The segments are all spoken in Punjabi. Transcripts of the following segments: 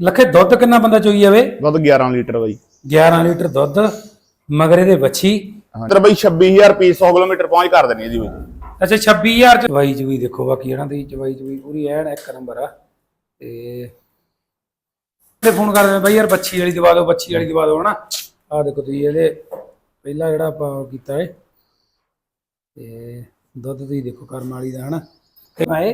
ਲੱਖੇ ਦੁੱਧ ਕਿੰਨਾ ਬੰਦਾ ਚੋਈ ਜਾਵੇ? ਦੁੱਧ 11 ਲੀਟਰ ਬਾਈ। 11 ਲੀਟਰ ਦੁੱਧ ਮਗਰ ਇਹਦੇ ਵੱਛੀ। ਹਾਂ। ਤੇ ਬਾਈ 26000 ਰੁਪਏ 100 ਕਿਲੋਮੀਟਰ ਪਹੁੰਚ ਕਰ ਦੇਣੀ ਇਹਦੀ ਬਾਈ। ਅੱਛਾ 26000 ਚ ਚਵਾਈ ਚੁਈ ਦੇਖੋ ਬਾਕੀ ਇਹਨਾਂ ਦੀ ਚਵਾਈ ਚੁਈ ਪੂਰੀ ਐਨ ਇੱਕ ਨੰਬਰ ਆ। ਤੇ ਤੇ ਫੋਨ ਕਰਦੇ ਬਾਈ ਯਾਰ ਬੱਚੀ ਵਾਲੀ ਦਵਾ ਦਿਓ ਬੱਚੀ ਵਾਲੀ ਦਵਾ ਦਿਓ ਹਨਾ? ਆ ਦੇਖੋ ਤੁਸੀਂ ਇਹਦੇ ਪਹਿਲਾ ਜਿਹੜਾ ਆਪਾਂ ਕੀਤਾ ਹੈ ਤੇ ਦੁੱਧ ਤੁਸੀਂ ਦੇਖੋ ਕਰਮ ਵਾਲੀ ਦਾ ਹਨਾ?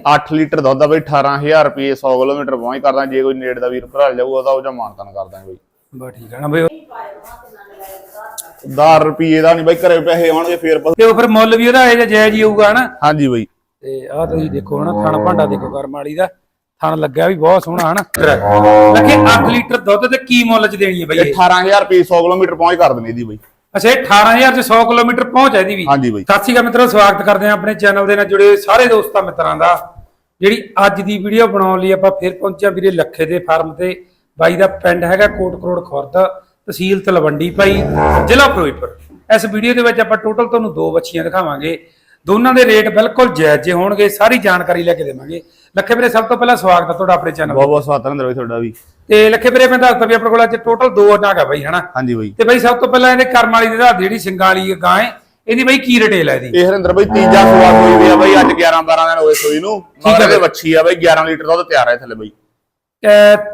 8 ਲੀਟਰ ਦੁੱਧ ਆ ਬਾਈ 18000 ਰੁਪਏ 100 ਕਿਲੋਮੀਟਰ ਪਹੁੰਚ ਕਰਦਾ ਜੇ ਕੋਈ ਨੇੜ ਦਾ ਵੀਰ ਭਰਾ ਜਾਊਗਾ ਤਾਂ ਉਹ ਜਾਂ ਮਾਨਤਨ ਕਰਦਾ ਬਾਈ। ਬਾ ਠੀਕ ਹੈ ਨਾ ਬਈ। 10 ਰੁਪਏ ਦਾ ਨਹੀਂ ਬਾਈ ਘਰੇ ਪੈਸੇ ਆਉਣਗੇ ਫੇਰ ਤੇ ਉਹ ਫਿਰ ਮੁੱਲ ਵੀ ਉਹਦਾ ਇਹ ਜਿਹਾ ਜਾਇਜ਼ ਹੀ ਹੋਊਗਾ ਹਨਾ? ਹਾਂਜੀ ਬਾਈ। ਤੇ ਆਹ ਤੁਸੀਂ ਦੇਖੋ ਹਨਾ ਥਣ ਭਾਂਡਾ ਦੇਖੋ ਕਰਮ ਵਾਲੀ ਦਾ। ਥਣ ਲੱਗਿਆ ਵੀ ਬਹੁਤ ਸੋਹਣਾ ਹਨਾ? ਲੱਗੇ 8 ਲੀਟਰ ਦੁੱਧ ਤੇ ਕੀ ਮੁੱਲ ਚ ਦੇਣੀ ਹੈ ਬਈ ਇਹ? ਇਹ 18000 ਰੁਪਏ 100 ਕਿਲੋਮੀਟਰ ਪਹੁੰਚ ਕਰ ਦੇਣੀ ਇਹਦੀ ਬਾਈ। ਅੱਛਾ ਇਹ 18000 ਚ 100 ਕਿਲੋਮੀਟਰ ਪਹੁੰਚ ਹੈ ਇਹਦੀ ਵੀ। ਹਾਂਜੀ ਬਾਈ। ਸਤਿ ਸ਼੍ਰੀ ਅਕਾਲ ਮਿੱਤਰੋ ਸਵਾਗਤ ਕਰਦੇ ਹਾਂ ਆਪਣੇ ਚੈਨਲ ਦੇ ਨਾਲ ਜੁੜੇ ਹੋਏ ਸਾਰੇ ਦੋਸਤਾਂ ਮਿੱਤਰਾਂ ਦਾ। ਜਿਹੜੀ ਅੱਜ ਦੀ ਵੀਡੀਓ ਬਣਾਉਣ ਲਈ ਆਪਾਂ ਫਿਰ ਪਹੁੰਚਿਆ ਵੀਰੇ ਲੱਖੇ ਦੇ ਫਾਰਮ ਤੇ। ਬਾਈ ਦਾ ਪਿੰਡ ਹੈਗਾ ਕੋਟ ਕਰੋੜ ਖੁਰਦ ਤਹਿਸੀਲ ਤਲਵੰਡੀ ਭਾਈ ਜ਼ਿਲ੍ਹਾ ਫਿਰੋਜ਼ਪੁਰ। ਇਸ ਵੀਡੀਓ ਦੇ ਵਿੱਚ ਆਪਾਂ ਟੋਟਲ ਤੁਹਾਨੂੰ ਦੋ ਬੱਚੀਆਂ ਦਿਖਾਵਾਂਗੇ। ਦੋਨਾਂ ਦੇ ਰੇਟ ਬਿਲਕੁਲ ਜਾਇਜ਼ ਜੇ ਹੋਣਗੇ ਸਾਰੀ ਜਾਣਕਾਰੀ ਲੈ ਕੇ ਦੇਵਾਂਗੇ। ਲੱਖੇ ਵੀਰੇ ਸਭ ਤੋਂ ਪਹਿਲਾਂ ਸਵਾਗਤ ਹੈ ਤੁਹਾਡਾ ਆਪਣੇ ਚੈਨਲ ਬਹੁਤ ਬਹੁਤ ਸਵਾਗਤ ਹੈ ਬਾਈ ਤੁਹਾਡਾ ਵੀ। ਤੇ ਲੱਖੇ ਵੀਰੇ ਮੈਂ ਦੱਸਦਾ ਵੀ ਆਪਣੇ ਕੋਲ ਅੱਜ ਟੋਟਲ ਦੋ ਨਾਗ ਆ ਬਾਈ ਹਨਾ? ਹਾਂਜੀ ਬਾਈ। ਤੇ ਬਾਈ ਸਭ ਤੋਂ ਪਹਿਲਾਂ ਇਹਦੇ ਕਰਮ ਵਾਲੀ ਦੇ ਦੱਸ ਜਿਹੜੀ ਸਿੰਗਾਂ ਵਾਲੀ ਗਾਂ ਹੈ ਇਹਦੀ ਬਾਈ ਕੀ ਰਿਟੇਲ ਹੈ ਇਹਦੀ? ਇਹ ਹਰਿੰਦਰ ਬਾਈ ਤੀਜਾ ਸੂਆ ਹੋਈ ਵੀ ਆ ਬਾਈ ਅੱਜ 11 12 ਦਿਨ ਹੋਏ ਸੂਈ ਨੂੰ। ਮਗਰ। ਦੇ ਵੱਛੀ ਆ ਬਾਈ 11 ਲੀਟਰ ਦੁੱਧ ਤਿਆਰ ਹੈ ਥੱਲੇ ਬਾਈ।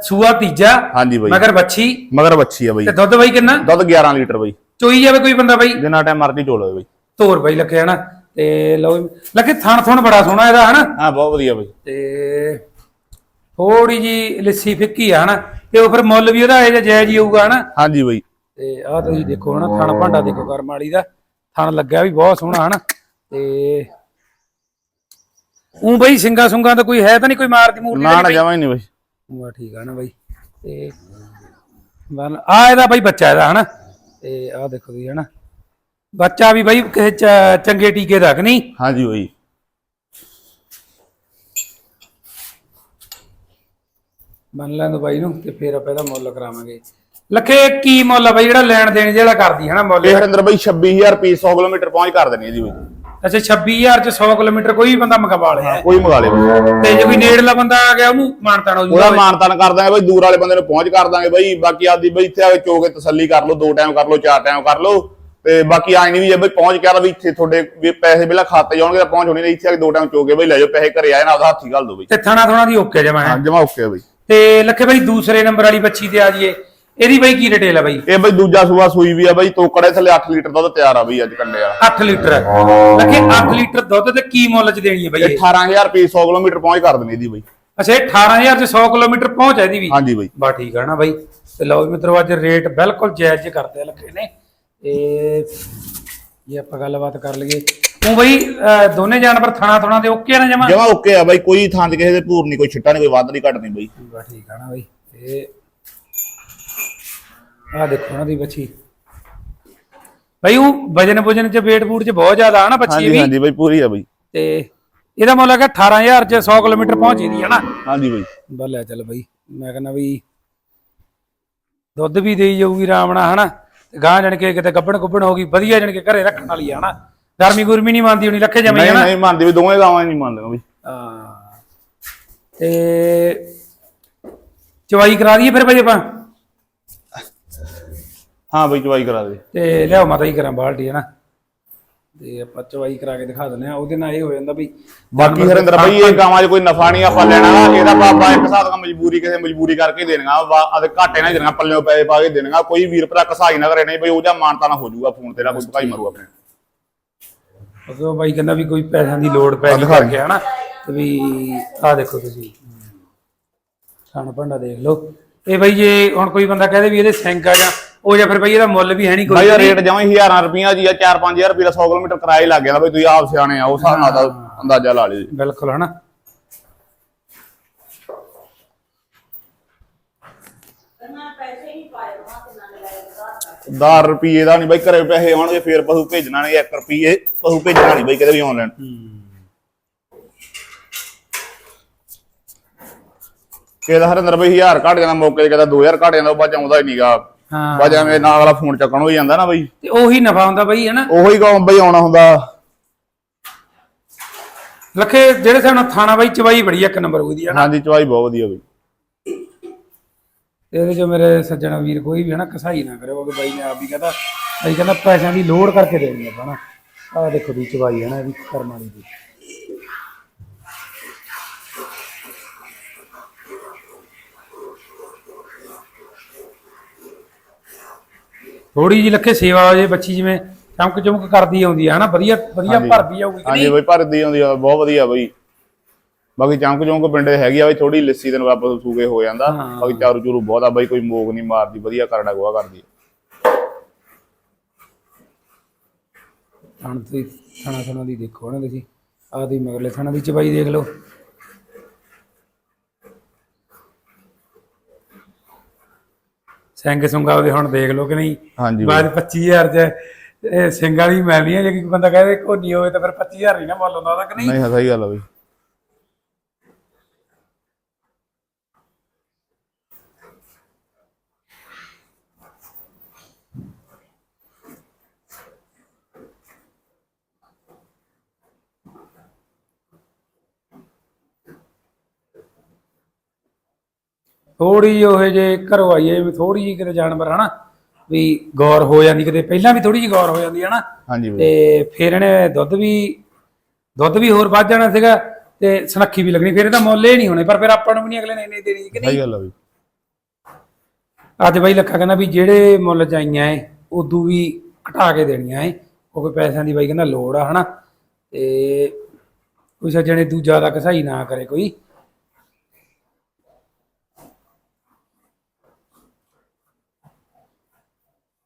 ਸੂਆ ਤੀਜਾ ਹਾਂਜੀ ਬਾਈ। ਮਗਰ ਬੱਚੀ ਮਗਰ ਵੱਛੀ ਆ ਬਾਈ। ਤੇ ਦੁੱਧ ਬਾਈ ਕਿੰਨਾ? ਦੁੱਧ 11 ਲੀਟਰ ਬਾਈ। ਚੋਈ ਜਾਵੇ ਕੋਈ ਬੰਦਾ ਬਾਈ? ਜਿੰਨਾ ਟਾਈਮ ਮਰਜ਼ੀ ਚੋਲ ਬਾਈ। ਤੋਰ ਬਾਈ ਲੱਗੇ ਹਨਾ? ਤੇ ਲਓ ਜੀ। ਲੱਗੇ ਥਣ ਥਣ ਬੜਾ ਸੋਹਣਾ ਇਹਦਾ ਹਨਾ? ਹਾਂ ਬਹੁਤ ਵਧੀਆ ਬਾਈ। ਤੇ ਥੋੜੀ ਜੀ ਲੱਸੀ ਫਿੱਕੀ ਆ ਹਨਾ? ਤੇ ਉਹ ਫਿਰ ਮੁੱਲ ਵੀ ਉਹਦਾ ਇਹ ਜਾਇਜ਼ ਹੀ ਹੋਊਗਾ ਹਨਾ? ਹਾਂਜੀ ਬਾਈ। ਤੇ ਆਹ ਤੁਸੀਂ ਦੇਖੋ ਹਨਾ ਥਣ ਭਾਂਡਾ ਦੇਖੋ ਕਰਮ ਵਾਲੀ ਦਾ। ਥਣ ਲੱਗਿਆ ਵੀ ਬਹੁਤ ਸੋਹਣਾ ਹਨਾ? ਤੇ ਉਹ ਬਈ ਸਿੰਗਾ ਸੁੰਗਾ ਤਾਂ ਕੋਈ ਹੈ ਤਾਂ ਨਹੀਂ ਕੋਈ ਮਾਰਦੀ ਮੂਰਦੀ ਨਾ ਨਾ ਜਮਾ ਹੀ ਨਹੀਂ ਬਾਈ। ਵਾ ਠੀਕ ਆ ਨਾ ਬਾਈ? ਤੇ ਬਨ ਆ ਇਹਦਾ ਬਾਈ ਬੱਚਾ ਇਹਦਾ ਹਨਾ? ਤੇ ਆਹ ਦੇਖੋ ਜੀ ਹਨਾ? ਬੱਚਾ ਵੀ ਬਾਈ ਕਿਸੇ ਚ- ਚੰਗੇ ਟੀਕੇ ਦਾ ਕਿ ਨਹੀਂ? ਹਾਂਜੀ ਬਾਈ। ਮੰਨ ਲੈਂਦਾ ਬਾਈ ਨੂੰ ਤੇ ਫਿਰ ਆਪਾਂ ਇਹਦਾ ਮੁੱਲ ਕਰਾਵਾਂਗੇ। ਲੱਖੇ ਕੀ ਮੁੱਲ ਆ ਬਾਈ ਜਿਹੜਾ ਲੈਣ ਦੇਣ ਜਿਹੜਾ ਕਰਦੀ ਹਨਾ ਮੁੱਲ? ਇਹ ਹਰਿੰਦਰ ਬਾਈ 26000 ਰੁਪਏ 100 ਕਿਲੋਮੀਟਰ ਪਹੁੰਚ ਕਰ ਦੇਣੀ ਇਹਦੀ ਬਾਈ। ਅੱਛਾ 26000 ਚ 100 ਕਿਲੋਮੀਟਰ ਕੋਈ ਵੀ ਬੰਦਾ ਮੰਗਵਾ ਲਿਆ ਕੋਈ ਮੰਗਾ ਲੇ ਬਾਈ। ਤੇ ਜੇ ਕੋਈ ਨੇੜਲਾ ਬੰਦਾ ਆ ਗਿਆ ਉਹਨੂੰ ਮਾਨਤਾਨ ਹੋ ਉਹਦਾ ਜੂਗਾ ਮਾਨਤਾਨ ਕਰ ਦਾਂਗੇ ਬਾਈ ਦੂਰ ਵਾਲੇ ਬੰਦੇ ਨੂੰ ਪਹੁੰਚ ਕਰ ਦਾਂਗੇ ਬਾਈ ਬਾਕੀ ਆਪਦੀ ਬਾਈ ਇੱਥੇ ਆ ਕੇ ਚੋ ਕੇ ਤਸੱਲੀ ਕਰ ਲਓ ਦੋ ਟਾਈਮ ਕਰ ਲਓ ਚਾਰ ਟਾਈਮ ਕਰ ਲਓ। ਤੇ ਬਾਕੀ ਆਈ ਨਹੀਂ ਵੀ ਜੇ ਬਾਈ ਪਹੁੰਚ ਗਿਆ ਵੀ ਇੱਥੇ ਤੁਹਾਡੇ ਵੀ ਪੈਸੇ ਪਹਿਲਾਂ ਖਾਤੇ ਜਾਣਗੇ ਤਾਂ ਪਹੁੰਚ ਹੋਣੀ ਨਹੀਂ। ਇੱਥੇ ਆ ਕੇ ਦੋ ਟਾਈਮ ਚੋ ਕੇ ਬਾਈ ਲੈ ਜਾਓ ਪੈਸੇ ਘਰੇ ਆਏ ਨਾ ਆਪਦਾ ਹੱਥੀ ਘੱਲ ਦੋ ਬਾਈ। ਤੇ ਥਣਾ ਥਣਾ ਦੀ ਓਕੇ ਜਮਾ ਹਾਂ ਹੈ ਜਮਾ ਓਕੇ ਬਾਈ। ਤੇ ਲੱਖੇ ਬਾਈ ਦੂਸਰੇ ਨੰਬਰ ਵਾਲੀ ਬੱਚੀ ਤੇ ਆ ਜੀਏ ਇਹਦੀ ਬਾਈ ਕੀ ਰਿਟੇਲ ਆ ਬਾਈ? ਇਹ ਬਾਈ ਦੂਜਾ ਸੂਆ ਸੂਈ ਵੀ ਆ ਬਾਈ ਤੋਕੜੇ ਥੱਲੇ 8 ਲੀਟਰ ਦੁੱਧ ਤਿਆਰ ਆ ਬਾਈ ਅੱਜ ਕੰਡੇ ਵਾਲਾ। 8 ਲੀਟਰ। ਲੱਗੇ 8 ਲੀਟਰ ਦੁੱਧ ਤੇ ਕੀ ਮੁੱਲ ਚ ਦੇਣੀ ਹੈ ਬਾਈ ਇਹ ਇਹ? 18000 ਰੁਪਏ 100 ਕਿਲੋਮੀਟਰ ਪਹੁੰਚ ਕਰ ਦੇਣੀ ਇਹਦੀ ਬਾਈ। ਅੱਛਾ ਇਹ 18000 ਚ 100 ਕਿਲੋਮੀਟਰ ਪਹੁੰਚ ਹੈ ਇਹਦੀ ਵੀ? ਹਾਂਜੀ ਬਾਈ। ਬਾ ਠੀਕ ਹੈ ਨਾ ਬਾਈ। ਤੇ ਲਓ ਜੀ ਮਿੱਤਰੋ ਅੱਜ ਰੇਟ ਬਿਲਕੁਲ ਜਾਇਜ਼ ਜਿਹੇ ਕਰਦੇ ਆ ਲੱਗੇ ਨੇ। ਤੇ ਜੇ ਆਪਾਂ ਗੱਲਬਾਤ ਕਰ ਲਈਏ ਤੂੰ ਬਾਈ ਅਹ, ਦੋਨੇ ਜਾਨਵਰ ਥਣਾ ਥਣਾ ਦੇ ਓਕੇ ਆ ਨਾ ਜਮਾ? ਜਮਾ ਓਕੇ ਆ ਬਾਈ ਕੋਈ ਥਾਂ ਤੇ ਕਿਸੇ ਦੇ ਭੂਰ ਨਹੀਂ ਕੋਈ ਛਿੱਟਾ ਨਹੀਂ ਕੋਈ ਵੱਧ ਨਹੀਂ ਘੱਟ ਨਹੀਂ ਬਾਈ। ਠੀਕ ਹੈ ਨਾ ਬਾਈ ਤੇ ਆ ਦੇਖੋ ਨਾ ਦੀ ਬੱਚੀ। ਬਾਈ ਉਹ ਵਜਨ ਵਜਨ ਚ weight ਬੂਟ ਚ ਬਹੁਤ ਜ਼ਿਆਦਾ ਆ ਨਾ ਬੱਚੀ ਇਹ ਹਾਂਜੀ ਵੀ। ਹਾਂਜੀ ਬਾਈ ਪੂਰੀ ਆ ਬਾਈ। ਤੇ ਇਹਦਾ ਮੁੱਲ ਹੈਗਾ 18000 ਚ 100 ਕਿਲੋਮੀਟਰ ਪਹੁੰਚੇਦੀ ਹੈ ਨਾ। ਹਾਂਜੀ ਬਾਈ। ਬੱਲੇ ਚੱਲ ਬਈ ਮੈਂ ਕਹਿੰਦਾ ਵੀ ਦੁੱਧ ਵੀ ਦੇਈ ਜਾਊਗੀ ਰਾਮਣਾ ਹਨਾ? ਗਾਂ ਜਣ ਕੇ ਕਿਤੇ ਗੱਬਣ ਗੁੱਬਣ ਹੋ ਗਈ ਵਧੀਆ ਜਣ ਕੇ ਘਰੇ ਰੱਖਣ ਵਾਲੀ ਆ ਹਨਾ? ਗਰਮੀ ਗੁਰਮੀ ਨਹੀਂ ਮੰਨਦੀ ਹੋਣੀ ਲੱਖੇ ਜਮੇ ਨਹੀਂ ਹਨਾ ਨਹੀਂ ਮੰਨਦੇ ਵੀ ਦੋਵੇਂ ਗਾਵਾਂ ਨਹੀਂ ਮੰਨਦੇ ਬਾਈ। ਹਾਂ। ਤੇ ਚਵਾਈ ਕਰਾ ਦਈਏ ਫਿਰ ਬਈ ਆਪਾਂ? ਹਾਂ ਬਾਈ ਚਵਾਈ ਕਰਾ ਦੇ। ਤੇ ਲਿਆਓ ਮਾਤਾ ਹੀ ਕਰਾਂ ਬਾਲਟੀ ਹਨਾ? ਤੇ ਆਪਾਂ ਚਵਾਈ ਕਰਾ ਕੇ ਦਿਖਾ ਦਿੰਦੇ ਆ ਉਹਦੇ ਨਾਲ ਇਹ ਹੋ ਜਾਂਦਾ ਵੀ ਬਾਕੀ ਹਰਿੰਦਰ ਬਾਈ ਇਹ ਗਾਵਾਂ 'ਚ ਕੋਈ ਨਫਾ ਨਹੀਂ ਆਪਾਂ ਲੈਣਾ। ਇਹਦਾ ਬਾਬਾ ਇੱਕ ਹਿਸਾਬ ਦਾ ਮਜਬੂਰੀ ਕਿਸੇ ਮਜਬੂਰੀ ਕਰਕੇ ਦੇਣਗਾ ਆਦੇ ਘਾਟੇ ਨਾਲ ਦੇਣਗਾ ਪੱਲਿਓ ਪੈਸੇ ਪਾ ਕੇ ਦੇਣਗਾ ਕੋਈ ਵੀਰ ਭਰਾ ਕਸਾਈ ਨਾ ਕਰੇ ਨਹੀਂ ਬਈ ਉਹ ਜਾਂ ਮਾਨਤਾ ਨਾ ਹੋ ਜਾਊਗਾ ਫੋਨ ਤੇਰਾ ਕੋਈ ਭਕਾਈ ਮਾਰੂ ਆਪਣੇ। ਉਹ ਬਾਈ ਕਹਿੰਦਾ ਵੀ ਕੋਈ ਪੈਸਿਆਂ ਦੀ ਲੋੜ ਪੈ ਗਈ ਕਰਕੇ ਹਨਾ? ਤੇ ਵੀ ਆਹ ਦੇਖੋ ਤੁਸੀਂ। ਖਾਣ ਭਾਂਡਾ ਦੇਖ ਲਓ। ਇਹ ਬਾਈ ਜੇ ਹੁਣ ਕੋਈ ਬੰਦਾ ਕਹਦੇ ਵੀ ਇਹਦੇ ਸਿੰਕ ਆ ਜਾਂ ਉਹ ਜਾਂ ਫਿਰ ਬਾਈ ਇਹਦਾ ਮੁੱਲ ਵੀ ਹੈ ਨਹੀਂ ਬਾਈ ਕੋਈ ਦਾ ਰੇਟ ਜਮਾਂ ਹੀ ਹਜ਼ਾਰਾਂ ਰੁਪਈਆ ਜੀ ਆ 4-5000 ਰੁਪਏ ਦਾ 100 ਕਿਲੋਮੀਟਰ ਹੀ ਲੱਗ ਜਾਂਦਾ ਬਈ ਤੁਸੀਂ ਆਪ ਸਿਆਣੇ ਆ ਉਸ ਹਿਸਾਬ ਨਾਲ ਦਾ ਅੰਦਾਜ਼ਾ ਲਾ ਲਿਓ ਜੀ। ਬਿਲਕੁਲ ਹਨਾ? 10 ਰੁਪਏ ਦਾ ਨਹੀਂ ਬਾਈ ਘਰੇ ਪੈਸੇ ਆਉਣਗੇ ਫੇਰ ਪਸ਼ੂ ਭੇਜਣਾ ਨਹੀਂ 1 ਰੁਪਏ ਪਸ਼ੂ ਭੇਜਣਾ ਨਹੀਂ ਬਾਈ ਕਦੇ ਵੀ ਆਨਲਾਈਨ ਕਿਹਦਾ ਹਰਿੰਦਰ ਬਈ 1000 ਘੱਟ ਜਾਂਦਾ ਮੌਕੇ ਤੇ ਕਿਹਦਾ 2000 ਘੱਟ ਜਾਂਦਾ ਉਹ ਬਾਅਦ ਚ ਆਉਂਦਾ ਹੀ ਨਹੀਂਗਾ ਹਾਂ। ਬਾਅਦ ਐਵੇਂ ਨਾਲ ਵਾਲਾ ਫੋਨ ਚੱਕਣ ਹੋ ਜਾਂਦਾ ਨਾ ਬਈ। ਤੇ ਉਹੀ ਨਫਾ ਹੁੰਦਾ ਬਾਈ ਹਨਾ ਉਹੀ ਕੌਮ ਬਈ ਆਉਣਾ ਹੁੰਦਾ। ਲੱਖੇ ਜਿਹੜੇ ਨਾਲ ਥਾਣਾ ਬਾਈ ਚਵਾਈ ਬੜੀ ਇੱਕ ਨੰਬਰ ਉਹਦੀ ਹਨਾ ਹਾਂਜੀ ਚਵਾਈ ਬਹੁਤ ਵਧੀਆ ਬਈ। ਇਹਦੇ ਚ ਮੇਰੇ ਸੱਜਣਾ ਵੀਰ ਕੋਈ ਵੀ ਹਨਾ ਕਸਾਈ ਨਾ ਕਰਿਓ ਕਿ ਬਾਈ ਨੇ ਆਪ ਵੀ ਕਹਿੰਦਾ ਬਾਈ ਕਹਿੰਦਾ ਪੈਸਿਆਂ ਦੀ ਲੋੜ ਕਰਕੇ ਦੇਣੀ ਆਪਾਂ ਨਾ? ਆਹ ਦੇਖੋ ਦੀ ਚਵਾਈ ਹੈ ਨਾ ਇਹਦੀ ਕਰਮ ਵਾਲੀ ਦੀ ਥੋੜੀ ਜਿਹੀ ਲੱਖੇ ਸੇਵਾ ਹੋ ਜੇ ਬੱਚੀ ਜਿਵੇਂ ਚਮਕ ਚਮਕ ਕਰਦੀ ਆਉਂਦੀ ਆ ਹਨਾ ਵਧੀਆ ਵਧੀਆ। ਭਰਦੀ ਕਿ ਹਾਂਜੀ ਬਈ ਭਰਦੀ ਆਉਂਦੀ ਆ ਬਹੁਤ ਵਧੀਆ ਬਈ ਬਾਕੀ ਚੌਂਕ ਚੌਂਕ ਪਿੰਡੇ ਹੈਗੀ ਆ ਬਈ ਥੋੜੀ ਲੱਸੀ ਦੇ ਨਾਲ ਆਪਾਂ ਸੂਗੇ ਹੋ ਜਾਂਦਾ ਹਾਂ। ਬਾਕੀ ਚਾਰੂ ਚੂਰੂ ਬਹੁਤ ਆ ਬਈ ਕੋਈ ਮੋਗ ਨਹੀਂ ਮਾਰਦੀ ਵਧੀਆ ਕਰੜਾ ਗੋਆ ਕਰਦੀ। ਥਣ ਤੇ ਥਣਾ ਥਣਾ ਦੀ ਦੇਖੋ ਨਾ ਤੁਸੀਂ ਆਦੀ ਮਗਰਲੇ ਥਣਾ ਦੀ ਚਬਾਈ ਦੇਖ ਲਓ ਸਿੰਘ ਸੁੰਗਾ ਉਹਦੇ ਹੁਣ ਦੇਖ ਲਓ ਕਿ ਨਹੀਂ। ਬਾਅਦ 25000 ਚ ਇਹ ਸਿੰਘਾਂ ਦੀ ਮੈਲੀਆਂ ਜੇ ਕੋਈ ਬੰਦਾ ਕਹੇ ਕੋਨੀ ਹੋਵੇ ਤਾਂ ਫਿਰ 25000 ਹੀ ਨਾ ਮੁੱਲ ਹੁੰਦਾ ਉਹਦਾ ਕਿ ਨਹੀਂ? ਨਹੀਂ ਸਹੀ ਗੱਲ ਆ ਬਈ। ਥੋੜੀ ਉਹ ਜੇ ਘਰੋਂ ਆਈਏ ਵੀ ਥੋੜੀ ਜਿਹੀ ਕਿਤੇ ਜਾਨਵਰ ਹਨਾ ਵੀ ਗੌਰ ਹੋ ਜਾਂਦੀ ਕਿਤੇ ਪਹਿਲਾਂ ਵੀ ਥੋੜੀ ਜਿਹੀ ਗੌਰ ਹੋ ਜਾਂਦੀ ਹਨਾ ਹਾਂਜੀ ਬਈ ਤੇ ਫਿਰ ਇਹਨੇ ਦੁੱਧ ਵੀ ਦੁੱਧ ਵੀ ਹੋਰ ਵੱਧ ਜਾਣਾ ਸੀਗਾ ਤੇ ਸਨੱਖੀ ਵੀ ਲੱਗਣੀ ਫਿਰ ਇਹਦਾ ਮੁੱਲ ਇਹ ਨਹੀਂ ਹੋਣੇ ਪਰ ਫਿਰ ਆਪਾਂ ਨੂੰ ਵੀ ਨਹੀਂ ਅਗਲੇ ਨੇ ਇੰਨੀ ਦੇਣੀ ਕਿ ਨਹੀਂ। ਸਹੀ ਗੱਲ ਆ ਬਈ। ਅੱਜ ਬਾਈ ਲੱਖਾ ਕਹਿੰਦਾ ਵੀ ਜਿਹੜੇ ਮੁੱਲ ਚ ਆਈਆਂ ਏ ਉਦੋਂ ਵੀ ਘਟਾ ਕੇ ਦੇਣੀਆਂ ਏ ਕਿਉਂਕਿ ਪੈਸਿਆਂ ਦੀ ਬਾਈ ਕਹਿੰਦਾ ਲੋੜ ਆ ਹਨਾ ਤੇ ਕੋਈ ਸੱਜਣੇ ਤੂੰ ਜ਼ਿਆਦਾ ਕਸਾਈ ਨਾ ਕਰੇ ਕੋਈ।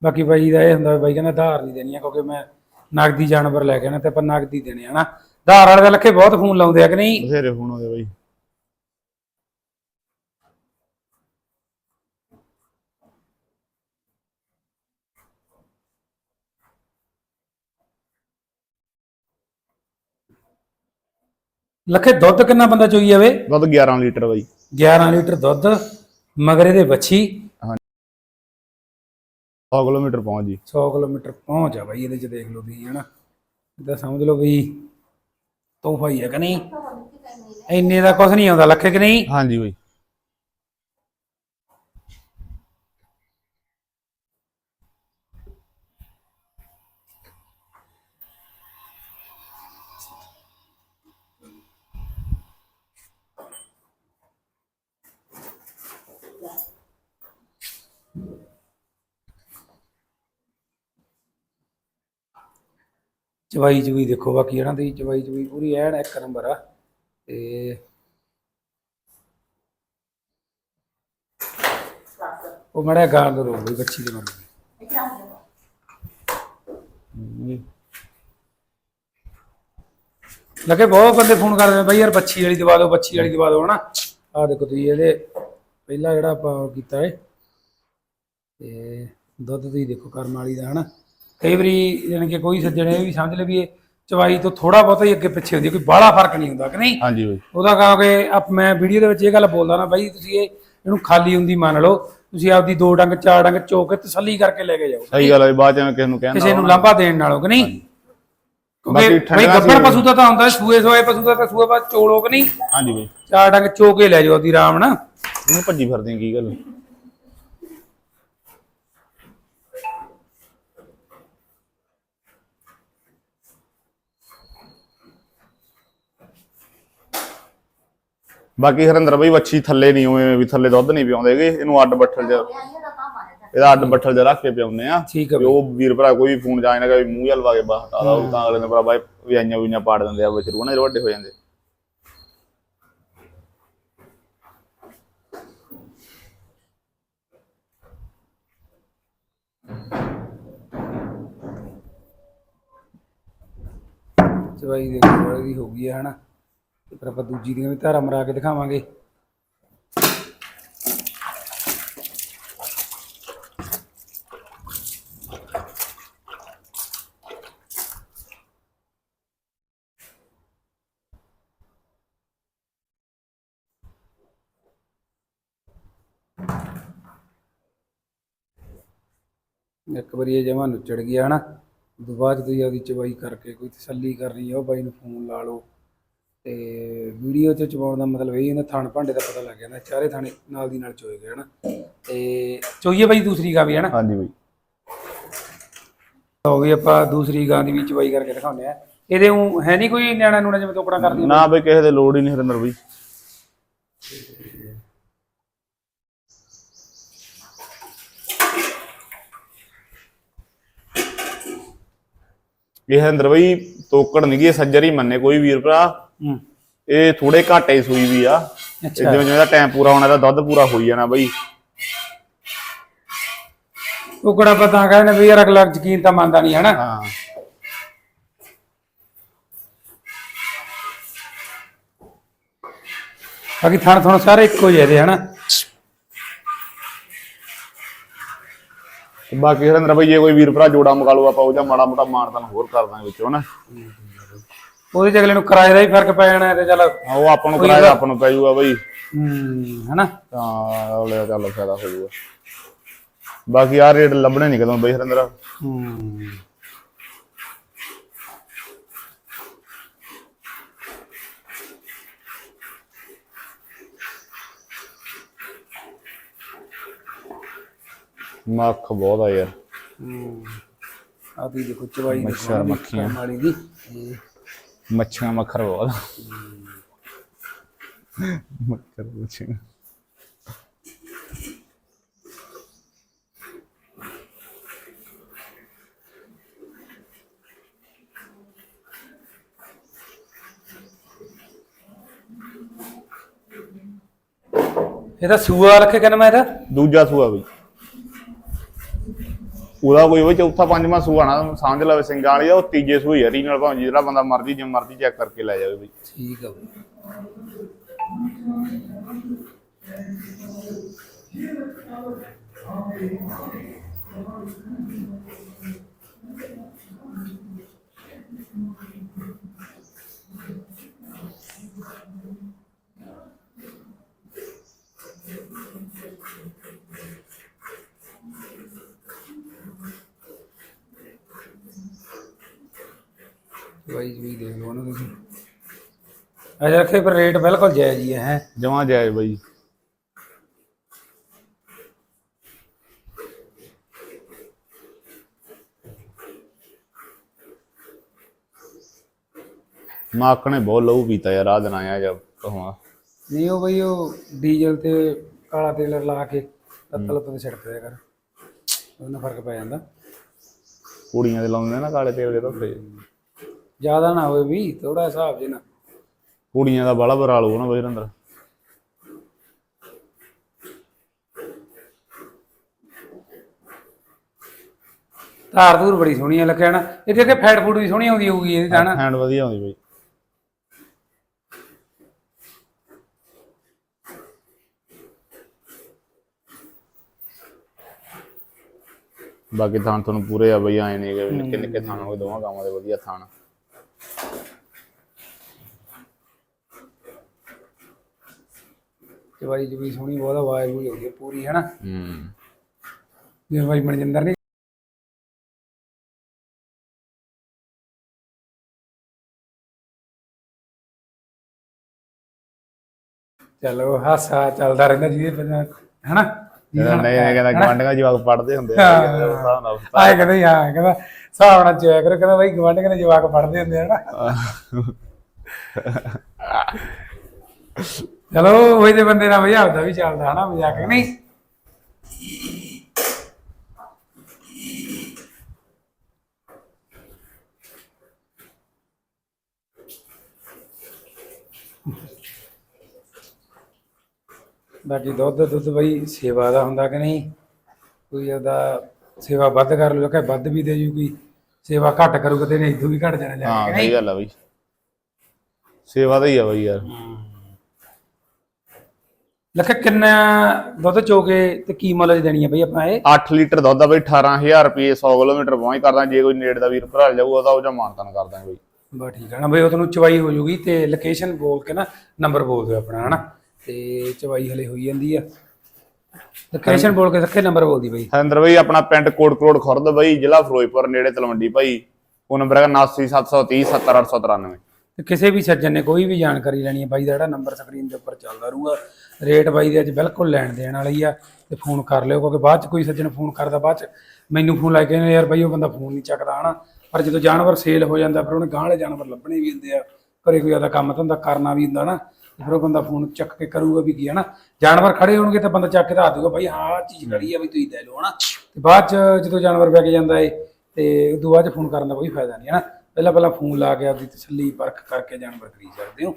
ਬਾਕੀ ਬਾਈ ਦਾ ਇਹ ਹੁੰਦਾ ਬਾਈ ਕਹਿੰਦਾ ਧਾਰ ਨਹੀਂ ਦੇਣੀ ਆ ਕਿਉਂਕਿ ਮੈਂ ਨਗਦੀ ਜਾਨਵਰ ਲੈ ਕੇ ਆਣਾ ਤੇ ਆਪਾਂ ਨਗਦੀ ਦੇਣੇ ਆ ਹਨਾ ਧਾਰ ਵਾਲੇ ਦਾ ਲੱਖੇ ਬਹੁਤ ਫੋਨ ਲਾਉਂਦੇ ਆ ਕਿ ਨਹੀਂ? ਬਥੇਰੇ ਫੋਨ ਆਉਂਦੇ ਬਈ। ਲੱਖੇ ਦੁੱਧ ਕਿੰਨਾ ਬੰਦਾ ਚੋਈ ਜਾਵੇ? ਦੁੱਧ 11 ਲੀਟਰ ਬਈ। 11 ਲੀਟਰ ਦੁੱਧ ਮਗਰ ਇਹਦੇ ਵੱਛੀ। 100 ਕਿਲੋਮੀਟਰ ਪਹੁੰਚ ਜੀ। 100 ਕਿਲੋਮੀਟਰ ਪਹੁੰਚ ਆ ਬਾਈ ਇਹਦੇ ਚ ਦੇਖ ਲਓ ਤੁਸੀਂ ਹਨਾ। ਇਦਾਂ ਸਮਝ ਲਓ ਵੀ ਤੋਹਫਾ ਹੀ ਹੈ ਕਿ ਨਹੀਂ? ਇੰਨੇ ਦਾ ਕੁਝ ਨਹੀਂ ਆਉਂਦਾ ਲੱਖੇ ਕਿ ਨਹੀਂ? ਹਾਂਜੀ ਬਈ। ਚਵਾਈ ਚਵੀ ਦੇਖੋ ਬਾਕੀ ਇਹਨਾਂ ਦੀ ਚਵਾਈ ਚਵੀ ਪੂਰੀ ਐਨ ਇੱਕ ਨੰਬਰ ਆ। ਤੇ ਉਹ ਮੜਾ ਗਾਂ ਦੋ ਬਈ ਬੱਚੀ ਦੇ ਮਰ ਲੱਗੇ ਬਹੁਤ ਬੰਦੇ ਫੋਨ ਕਰਦੇ ਬਈ ਯਾਰ, ਬੱਚੀ ਵਾਲੀ ਦਵਾ ਦਿਓ, ਬੱਚੀ ਵਾਲੀ ਦਵਾ ਦਿਓ, ਹਨਾ? ਆਹ ਦੇਖੋ ਤੁਸੀਂ ਇਹਦੇ ਪਹਿਲਾ ਜਿਹੜਾ ਆਪਾਂ ਉਹ ਕੀਤਾ ਏ। ਤੇ ਦੁੱਧ ਤੁਸੀਂ ਦੇਖੋ ਕਰਮ ਵਾਲੀ ਦਾ, ਹਨਾ? ਕਈ ਵਾਰੀ ਯਾਨੀ ਕਿ ਕੋਈ ਸੱਜਣ ਇਹ ਵੀ ਸਮਝ ਲੈ ਵੀ ਇਹ ਚਵਾਈ ਤੋਂ ਥੋੜਾ ਬਹੁਤਾ ਹੀ ਅੱਗੇ ਪਿੱਛੇ ਹੁੰਦੀ ਹੈ, ਕੋਈ ਬਾਹਲਾ ਫ਼ਰਕ ਨਹੀਂ ਹੁੰਦਾ ਕਿ ਨਹੀਂ? ਹਾਂਜੀ ਬਈ। ਉਹਦਾ ਕਿਉਂਕਿ ਆਪ ਮੈਂ ਵੀਡੀਓ ਦੇ ਵਿੱਚ ਇਹ ਗੱਲ ਬੋਲਦਾ ਨਾ ਬਾਈ ਤੁਸੀਂ ਇਹ ਇਹਨੂੰ ਖਾਲੀ ਹੁੰਦੀ ਮੰਨ ਲਓ ਤੁਸੀਂ ਆਪਦੀ ਦੋ ਡੰਗ ਚਾਰ ਡੰਗ ਚੋ ਕੇ ਤਸੱਲੀ ਕਰਕੇ ਲੈ ਕੇ ਜਾਓ। ਸਹੀ ਗੱਲ ਬਈ ਬਾਅਦ ਚ ਐਵੇਂ ਕਿਸੇ ਨੂੰ ਕਹਿੰਦਾ ਕਿਸੇ ਨੂੰ ਲਾਂਭਾ ਦੇਣ ਨਾਲੋਂ ਕਿ ਨਹੀਂ? ਬਾਕੀ ਕਿਉਂਕਿ ਬਈ ਠੰਡੀਆਂ ਗੱਬੜ ਪਸ਼ੂ ਦਾ ਤਾਂ ਹੁੰਦਾ ਸੂਏ ਸੋਏ ਪਸ਼ੂ ਦਾ ਤਾਂ ਸੂਏ ਬਾਅਦ ਚੋਲੋ ਕਿ ਨਹੀਂ? ਹਾਂਜੀ ਬਈ। ਚਾਰ ਡੰਗ ਚੋ ਕੇ ਲੈ ਜਾਓ ਆਪਦੀ ਆਰਾਮ ਨਾਲ। ਇਹਨੂੰ ਭੱਜੀ ਫਿਰਦੇ ਕੀ ਗੱਲ ਬਾਕੀ ਹਰਿੰਦਰ ਬਈ ਵੱਛੀ ਥੱਲੇ ਨਹੀਂ ਉਵੇਂ ਵੀ ਥੱਲੇ ਦੁੱਧ ਨਹੀਂ ਪਿਆਉਂਦੇਗੇ ਇਹਨੂੰ ਅੱਡ ਬੱਠਲ ਚ ਇਹਦਾ ਅੱਡ ਬੱਠਲ ਚ ਰੱਖ ਕੇ ਪਿਆਉਂਦੇ ਆ। ਠੀਕ ਵੀ ਉਹ ਵੀਰ ਭਰਾ ਕੋਈ ਵੀ ਫੋਨ ਜਾਏ ਨਾ ਕਿ ਮੂੰਹ ਜਲਵਾ ਕੇ ਬਾਹਰ ਹਟਾ ਲਾ ਤਾਂ ਅਗਲੇ ਨੇ ਭਰਾ ਬਾਈ ਵੀ ਆਈਆਂ ਵੀਆਂ ਪਾੜ ਦਿੰਦੇ ਆ ਬਸ਼ਰੂ ਨਾ ਵੱਡੇ ਹੋ ਜਾਂਦੇ। ਚਵਾਈ ਦੇ ਕੋਲ ਦੀ ਹੋ ਗਈ ਹੈ ਹਨਾ। ਤੇ ਫਿਰ ਆਪਾਂ ਦੂਜੀ ਦੀਆਂ ਵੀ ਧਾਰਾ ਮਰਾ ਕੇ ਦਿਖਾਵਾਂਗੇ। ਇੱਕ ਵਾਰੀ ਇਹ ਜਮਾ ਨੁੱਚੜ ਗਿਆ ਹਨਾ। ਉਦੋਂ ਬਾਅਦ 'ਚ ਤੁਸੀਂ ਆਪਦੀ ਚਵਾਈ ਕਰਕੇ ਕੋਈ ਤਸੱਲੀ ਕਰਨੀ ਆ, ਉਹ ਬਾਈ ਨੂੰ ਫੋਨ ਲਾ ਲਓ। ਤੇ ਵੀਡੀਓ ਚ ਚਵਾਉਣ ਦਾ ਮਤਲਬ ਇਹ ਇਹਨਾਂ ਥਣ ਭਾਂਡੇ ਦਾ ਪਤਾ ਲੱਗ ਜਾਂਦਾ ਚਾਰੇ ਥਾਣੇ ਨਾਲ ਦੀ ਨਾਲ ਚੋਏ ਗਏ ਹਨਾ। ਤੇ ਚੋਈਏ ਬਾਈ ਦੂਸਰੀ ਗਾਂ ਵੀ ਹਨਾ? ਹਾਂਜੀ ਬਈ। ਹੋ ਗਈ ਆਪਾਂ ਦੂਸਰੀ ਗਾਂ ਦੀ ਵੀ ਚਵਾਈ ਕਰਕੇ ਦਿਖਾਉਂਦੇ ਆ। ਇਹਦੇ ਉਹ ਹੈ ਨਹੀਂ ਕੋਈ ਨਿਆਣਾ ਨੂਣਾ ਜਿਵੇਂ ਤੋਕੜਾ ਕਰਦੀ ਨਾ? ਬਈ ਕਿਸੇ ਦੇ ਲੋੜ ਹੀ ਨਹੀਂ ਹਰਿੰਦਰ ਬਈ। ਇਹ ਹਰਿੰਦਰ ਬਈ ਤੋਕੜ ਨਹੀਂ ਗਈ ਸੱਜਰ ਹੀ ਮੰਨੇ ਕੋਈ ਵੀਰ ਭਰਾ। ਹੂੰ। ਇਹ ਥੋੜੇ ਘਾਟੇ ਸੂਈ ਵੀ ਆ। ਅੱਛਾ। ਜਿਵੇਂ ਜਿਵੇਂ ਦਾ ਟਾਈਮ ਪੂਰਾ ਹੋਣਾ ਦਾ ਦੁੱਧ ਪੂਰਾ ਹੋਈ ਜਾਣਾ ਬਈ। ਤੋਕੜਾ ਪਤਾ ਕਹਿੰਦੇ ਨੇ ਵੀ ਯਾਰ ਅਗਲਾ ਯਕੀਨ ਤਾਂ ਮੰਨਦਾ ਨਹੀਂ ਹਨਾ? ਹਾਂ। ਬਾਕੀ ਥਣ ਥਣ ਸਾਰੇ ਇੱਕੋ ਜਿਹੇ ਦੇ ਹਨਾ? ਬਾਕੀ ਹਰਿੰਦਰ ਬਈ ਜੇ ਕੋਈ ਵੀਰ ਭਰਾ ਜੋੜਾ ਮਗਾ ਲੂ ਆਪਾਂ ਉਹ ਜਾਂ ਮਾੜਾ ਮੋਟਾ ਮਾਨਤਨ ਹੋਰ ਕਰ ਦਾਂਗੇ ਵਿੱਚੋਂ ਨਾ ਉਹਦੇ ਚ ਅਗਲੇ ਨੂੰ ਕਿਰਾਏ ਦਾ ਹੀ ਫ਼ਰਕ ਪੈ ਜਾਣਾ ਤੇ ਚੱਲ ਹਾਂ, ਉਹ ਆਪਾਂ ਨੂੰ ਕਿਰਾਇਆ ਆਪਾਂ ਨੂੰ ਪੈ ਜਾਊਗਾ ਬਈ। ਹੂੰ ਹਨਾ? ਤਾਂ ਉਹਲੇ ਦਾ ਚੱਲ ਫਾਇਦਾ ਹੋ ਜਾਊਗਾ। ਬਾਕੀ ਆ ਰੇਟ ਲੱਭਣੇ ਨਹੀਂ ਕਦੋਂ ਬਈ ਹਰਿੰਦਰ। ਹੂੰ। ਮੱਖ ਬਹੁਤ ਆ ਯਾਰ। ਆ ਤੁਸੀਂ ਦੇਖੋ ਚਵਾਈ ਦੇਖੋ ਮੱਛਰ, ਵੀ ਮੱਖੀਆਂ। ਵਾਲੀ ਦੀ ਇਹ ਮੱਛੀਆਂ ਮੱਖਰ ਬਹੁਤ। ਮੱਖਰ ਮੱਛੀਆਂ ਇਹਦਾ ਸੂਆ ਰੱਖੇ ਕਹਿੰਦਾ ਮੈਂ ਇਹਦਾ? ਦੂਜਾ ਸੂਆ ਬਈ। ਉਹਦਾ ਕੋਈ ਉਹ ਚੌਥਾ, ਪੰਜਵਾਂ ਸੂਆ ਨਾ ਸਮਝ ਲਵੇ ਸਿੰਘਾਂ ਵਾਲੀ ਦਾ, ਉਹ ਤੀਜੇ ਸੂਈ ਆ ਰੀਨਲ ਭਾਵੇਂ ਜਿਹੜਾ ਬੰਦਾ ਮਰਜ਼ੀ ਜਿਵੇਂ ਮਰਜ਼ੀ ਚੈੱਕ ਕਰਕੇ ਲੈ ਜਾਵੇ ਬਈ। ਠੀਕ ਆ ਬਈ। ਬਾਈ ਜੀ ਦੇਖ ਲਓ ਨਾ ਤੁਸੀਂ ਅਜਾ ਰੱਖੇ ਪਰ ਰੇਟ ਬਿਲਕੁਲ ਜਾਇਜ਼ ਹੀ ਹੈ ਜਮਾ ਜਾਏ ਬਈ। ਮਾਕ ਨੇ ਬਹੁਤ ਲਹੂ ਪੀਤਾ ਯਾਰ ਆ ਦਿਨ ਆਇਆ ਜਬ ਕਹਾਂ ਨਹੀਂ ਉਹ ਬਈ ਉਹ ਡੀਜ਼ਲ ਤੇ ਕਾਲਾ ਤੇਲ ਲਾ ਕੇ ਤੱਤਲ ਤੇ ਛਿੜਕ ਦਿਆ ਕਰ ਉਹਨਾਂ ਫ਼ਰਕ ਪੈ ਜਾਂਦਾ। ਕੁੜੀਆਂ ਦੇ ਲਾਉਂਦੇ ਨਾ ਕਾਲੇ ਤੇਲ ਦੇ ਧੋਤੇ। ਜ਼ਿਆਦਾ ਨਾ ਹੋਵੇ ਵੀ ਥੋੜਾ ਹਿਸਾਬ ਜੇ ਨਾ। ਕੁੜੀਆਂ ਦਾ ਬੜਾ ਬਰਾ ਲੂ ਨਾ ਬਈ ਅੰਦਰ ਧਾਰ ਧੂਰ ਬੜੀ ਸੋਹਣੀ ਆ ਲੱਗਿਆ ਨਾ। ਇਹਦੇ ਤੇ ਫੈਟ ਫੂਡ ਵੀ ਸੋਹਣੀ ਆਉਂਦੀ ਹੋਊਗੀ ਇਹਦੀ ਤਾਂ ਨਾ। ਹੈਂਡ ਵਧੀਆ ਆਉਂਦੀ ਬਈ। ਬਾਕੀ ਥਾਣ ਤੁਹਾਨੂੰ ਪੂਰੇ ਆ ਬਈ ਆਏ ਵੀ ਨਿੱਕੇ ਨਿੱਕੇ ਥਾਣ ਹੋਏ ਦੋਵਾਂ ਗਾਵਾਂ ਦੇ ਵਧੀਆ ਥਾਣ ਚਵਾਈ ਜੀ ਵੀ ਸੋਹਣੀ ਬਹੁਤ ਆਵਾਜ਼ ਵੀ ਆਉਂਦੀ ਹੈ ਪੂਰੀ ਹੈ ਨਾ ਹੂੰ। ਜਿਵੇਂ ਬਾਈ ਮਨਜਿੰਦਰ ਨੇ ਚਲੋ ਹਾਸਾ ਚੱਲਦਾ ਰਹਿੰਦਾ ਜਿਹਦੇ ਬਿਨਾਂ ਹਨਾ? ਨਹੀਂ ਨਹੀਂ ਕਹਿੰਦਾ ਗਵਾਂਢੀਆਂ ਜਵਾਕ ਪੜਦੇ ਹੁੰਦੇ ਆ ਕਹਿੰਦੇ ਉਸ ਹਿਸਾਬ ਨਾਲ ਆਏ ਕਹਿੰਦਾ ਹਾਂ ਕਹਿੰਦਾ ਹਿਸਾਬ ਨਾਲ ਚੈੱਕ ਕਰੋ ਕਹਿੰਦਾ ਬਾਈ ਗਵਾਂਢ ਕਹਿੰਦੇ ਜਵਾਕ ਪੜਦੇ ਹੁੰਦੇ ਆ ਨਾ ਚਲੋ ਉਹ ਜਿਹੇ ਬੰਦੇ ਨਾਲ ਮਜ਼ਾ ਆਉਂਦਾ ਵੀ ਚੱਲਦਾ ਹਨਾ ਮਜ਼ਾਕ ਨਹੀਂ? ਬਾਕੀ ਦੁੱਧ ਦੁੱਧ ਬਈ ਸੇਵਾ ਦਾ ਹੁੰਦਾ ਕਿ ਨਹੀਂ? ਕੋਈ ਉਹਦਾ ਸੇਵਾ ਵੱਧ ਕਰ ਲੋ ਕਿ ਵੱਧ ਵੀ ਦੇ ਜੂ ਕੋਈ? ਸੇਵਾ ਘੱਟ ਕਰੂਗਾ ਤੇ ਨਹੀਂ ਇਦੋਂ ਵੀ ਘੱਟ ਜਾਣਾ ਜਾ ਹਾਂ ਕੇ ਸਹੀ ਗੱਲ ਆ ਬਈ। ਸੇਵਾ ਦਾ ਹੀ ਆ ਬਈ ਯਾਰ। ਲੱਖ ਕਿੰਨਾ ਦੁੱਧ ਚੋਕੇ ਤੇ ਕੀ ਮੁੱਲ ਦੇਣੀ ਹੈ ਬਈ ਆਪਾਂ ਇਹ? 8 ਲੀਟਰ ਦੁੱਧ ਆ ਬਈ 18000 ਰੁਪਏ 100 ਕਿਲੋਮੀਟਰ ਪਹੁੰਚ ਕਰਦਾ। ਜੇ ਕੋਈ ਨੇੜ ਦਾ ਵੀਰ ਭਰਾ ਜਾਊਗਾ ਤਾਂ ਉਹ ਜਾਂ ਮਾਨਤਨ ਕਰ ਦਾਂਗੇ ਬਈ। ਬਸ ਠੀਕ ਹੈ ਨਾ ਬਈ ਉਹ ਤੁਹਾਨੂੰ ਚਵਾਈ ਹੋ ਜੂਗੀ ਤੇ ਲੋਕੇਸ਼ਨ ਬੋਲ ਕੇ ਨਾ ਨੰਬਰ ਬੋਲ ਦਿਓ ਆਪਣਾ ਹਨਾ? ਤੇ ਚਵਾਈ ਹਲੇ ਹੋਈ ਜਾਂਦੀ ਆ। ਲੋਕੇਸ਼ਨ ਬੋਲ ਕੇ ਰੱਖੇ ਨੰਬਰ ਬੋਲਦੀ ਬਈ। ਹਰਿੰਦਰ ਬਈ ਆਪਣਾ ਪਿੰਡ ਕੋਟ ਕਰੋੜ ਖੁਰਦ ਬਈ ਜ਼ਿਲ੍ਹਾ ਫਿਰੋਜ਼ਪੁਰ ਨੇੜੇ ਤਲਵੰਡੀ ਭਾਈ ਉਹ ਨੰਬਰ ਹੈਗਾ 797330 70893 ਤੇ ਕਿਸੇ ਵੀ ਸੱਜਣ ਨੇ ਕੋਈ ਵੀ ਜਾਣਕਾਰੀ ਲੈਣੀ ਹੈ ਬਾਈ ਦਾ ਜਿਹੜਾ ਨੰਬਰ ਸਕਰੀਨ ਦੇ ਉੱਪਰ ਚੱਲਦਾ ਰਹੂਗਾ। ਰੇਟ ਬਾਈ ਦੇ ਅੱਜ ਬਿਲਕੁਲ ਲੈਣ ਦੇਣ ਵਾਲੀ ਆ ਤੇ ਫੋਨ ਕਰ ਲਿਓ ਕਿਉਂਕਿ ਬਾਅਦ ਚ ਕੋਈ ਸੱਜਣ ਫੋਨ ਕਰਦਾ ਬਾਅਦ ਚ ਮੈਨੂੰ ਫੋਨ ਲਾ ਕੇ ਕਹਿੰਦੇ ਯਾਰ ਬਾਈ ਉਹ ਬੰਦਾ ਫੋਨ ਨਹੀਂ ਚੱਕਦਾ ਹਨਾ। ਪਰ ਜਦੋਂ ਜਾਨਵਰ ਸੇਲ ਹੋ ਜਾਂਦਾ ਫਿਰ ਉਹਨੇ ਗਾਂਹ ਵਾਲੇ ਜਾਨਵਰ ਲੱਭਣੇ ਵੀ ਹੁੰਦੇ ਆ। ਘਰੇ ਕੋਈ ਜ਼ਿਆਦਾ ਕੰਮ ਧੰਦਾ ਕਰਨਾ ਵੀ ਹੁੰਦਾ ਨਾ, ਫਿਰ ਉਹ ਬੰਦਾ ਫੋਨ ਚੱਕ ਕੇ ਕਰੂਗਾ ਵੀ ਕੀ ਹਨਾ। ਜਾਨਵਰ ਖੜੇ ਹੋਣਗੇ ਤਾਂ ਬੰਦਾ ਚੱਕ ਕੇ ਦੱਸ ਦੂਗਾ ਬਾਈ, ਹਾਂ ਚੀਜ਼ ਖੜੀ ਆ ਵੀ ਤੁਸੀਂ ਲੈ ਲਓ ਹਨਾ। ਤੇ ਬਾਅਦ ਚ ਜਦੋਂ ਜਾਨਵਰ ਵਿਕ ਜਾਂਦਾ ਏ, ਤੇ ਉਦੋਂ ਬਾਅਦ ਚ ਫੋਨ ਕਰਨ ਦਾ ਕੋਈ ਫਾਇਦਾ ਨਹੀਂ ਹਨਾ। ਪਹਿਲਾਂ ਪਹਿਲਾਂ ਫੋਨ ਲਾ ਕੇ ਆਪਦੀ ਤਸੱਲੀ ਪਰਖ ਕਰਕੇ ਜਾਨਵਰ ਖਰੀਦ ਸਕਦੇ ਹੋ।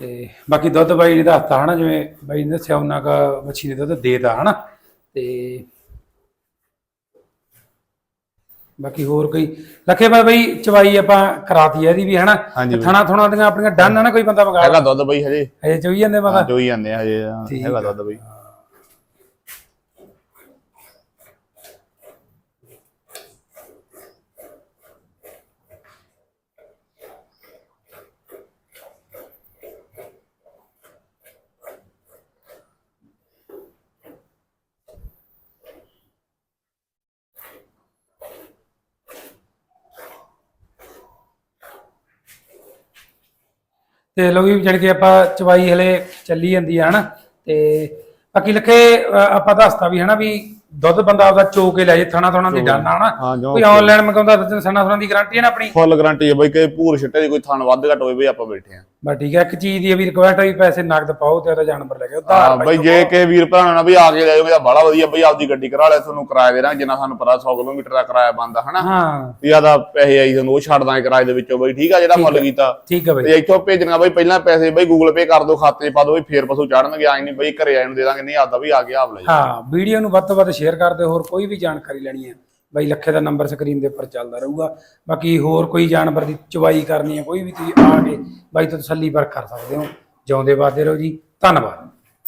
ਤੇ ਬਾਕੀ ਦੁੱਧ ਬਾਈ ਨੇ ਦੱਸਤਾ ਹਨਾ ਜਿਵੇਂ ਬਾਈ ਨੇ ਦੱਸਿਆ ਉਹਨਾਂ ਕਾ ਮੱਛੀ ਨੇ ਦੁੱਧ ਦੇਤਾ ਹਨਾ ਤੇ ਬਾਕੀ ਹੋਰ ਕੋਈ ਲੱਖੇ ਬਾਈ ਬਈ ਚਵਾਈ ਆਪਾਂ ਕਰਾਤੀ ਆ ਇਹਦੀ ਵੀ ਹਨਾ ਹਾਂਜੀ ਥਣਾ ਥਣਾ ਦੀਆਂ ਆਪਣੀਆਂ ਡਨ ਨਾ ਕੋਈ ਬੰਦਾ ਮੰਗਾ ਹੈਗਾ ਦੁੱਧ ਬਈ ਹਜੇ। ਹਜੇ ਚੋਈ ਜਾਂਦੇ ਮਗਾ ਚੋਈ ਜਾਂਦੇ ਆ ਹਜੇ ਠੀਕ ਹੈਗਾ ਦੁੱਧ ਬਈ। ਤੇ ਲੋ ਵੀ ਜਣ ਕੇ ਆਪਾਂ ਚਵਾਈ ਹਲੇ ਚੱਲੀ ਜਾਂਦੀ ਆ ਹਨਾ? ਤੇ ਬਾਕੀ ਲਖੇ ਆਪਾਂ ਦੱਸਤਾ ਵੀ ਹਨਾ ਵੀ ਦੁੱਧ ਬੰਦਾ ਆਪਦਾ ਚੋ ਕੇ ਲੈ ਜੇ ਥਣਾ ਥਣਾ ਦੀ ਡਾਨਾ ਹਨਾ? ਹਾਂ ਕੋਈ ਆਨਲਾਈਨ ਮੰਗਾਉਂਦਾ ਤਾਂ ਥਣਾ ਥਣਾ ਦੀ ਗਾਰੰਟੀ ਹੈ ਨਾ ਆਪਣੀ? ਫੁੱਲ ਗਾਰੰਟੀ ਹੈ ਬਈ ਕਿ ਪੂਰ ਛਿੱਟੇ ਦੀ ਕੋਈ ਥਣ ਵੱਧ ਘੱਟ ਹੋਵੇ ਬਈ ਆਪਾਂ ਬੈਠੇ ਆ ਬਸ ਠੀਕ ਹੈ ਇੱਕ ਚੀਜ਼ ਦੀ ਵੀ ਰਿਕੁਐਸਟ ਵੀ ਪੈਸੇ ਨਗਦ ਪਾਓ ਤੇ ਉਹਦਾ ਜਾਨਵਰ ਲੈ ਕੇ ਹਾਂ ਉਧਾਰ ਬਈ ਜੇ ਕਿਸੇ ਵੀਰ ਭਰਾ ਨਾਲ ਵੀ ਆ ਕੇ ਲੈ ਜਾਓਗੇ ਤਾਂ ਬੜਾ ਵਧੀਆ ਬਈ ਆਪਦੀ ਗੱਡੀ ਕਰਾ ਲਿਆ ਤੁਹਾਨੂੰ ਕਿਰਾਇਆ ਦੇ ਦਾਂਗੇ ਜਿੰਨਾ ਸਾਨੂੰ ਪਤਾ 100 ਕਿਲੋਮੀਟਰ ਦਾ ਕਿਰਾਇਆ ਬੰਦਾ ਹਨਾ? ਹਾਂ। ਵੀ ਆਦਾ ਪੈਸੇ ਆਈ ਤੁਹਾਨੂੰ ਉਹ ਛੱਡ ਦਾਂਗੇ ਕਿਰਾਏ ਦੇ ਵਿੱਚੋਂ ਬਈ ਠੀਕ ਆ ਜਿਹੜਾ ਮੁੱਲ ਕੀਤਾ। ਠੀਕ ਹੈ ਬਈ। ਤੇ ਇੱਥੋਂ ਭੇਜਣਾ ਬਈ ਪਹਿਲਾਂ ਪੈਸੇ ਬਈ ਗੂਗਲ ਪੇ ਕਰ ਦਿਓ ਖਾਤੇ 'ਚ ਪਾ ਦਿਓ ਬਈ ਫੇਰ ਪਸ਼ੂ ਚੜਨਗੇ ਆਈ ਨਹੀਂ ਬਈ ਘਰੇ ਆਏ ਨੂੰ ਦੇ ਦਾਂਗੇ ਨਹੀਂ ਆਦਾ ਵੀ ਆ ਗਿਆ ਆਪ ਲੈ ਜਾਓ। ਹਾਂ ਵੀਡੀਓ ਨੂੰ ਵੱਧ ਤੋਂ ਵੱਧ ਸ਼ੇਅਰ ਕਰ ਦਿਓ ਹੋਰ ਕੋਈ ਵੀ ਜਾਣਕਾਰੀ ਲੈਣੀ ਹੈ। ਬਾਈ ਲੱਖੇ ਦਾ ਨੰਬਰ ਸਕਰੀਨ ਦੇ ਉੱਪਰ ਚੱਲਦਾ ਰਹੂਗਾ। ਬਾਕੀ ਹੋਰ ਕੋਈ ਜਾਨਵਰ ਦੀ ਚਵਾਈ ਕਰਨੀ ਹੈ, ਕੋਈ ਵੀ ਤੁਸੀਂ ਆ ਕੇ ਬਾਈ ਤੋਂ ਤਸੱਲੀ ਪਰ ਕਰ ਸਕਦੇ ਹੋ। ਜਿਉਂਦੇ ਵਾਦੇ ਰਹੋ ਜੀ। ਧੰਨਵਾਦ।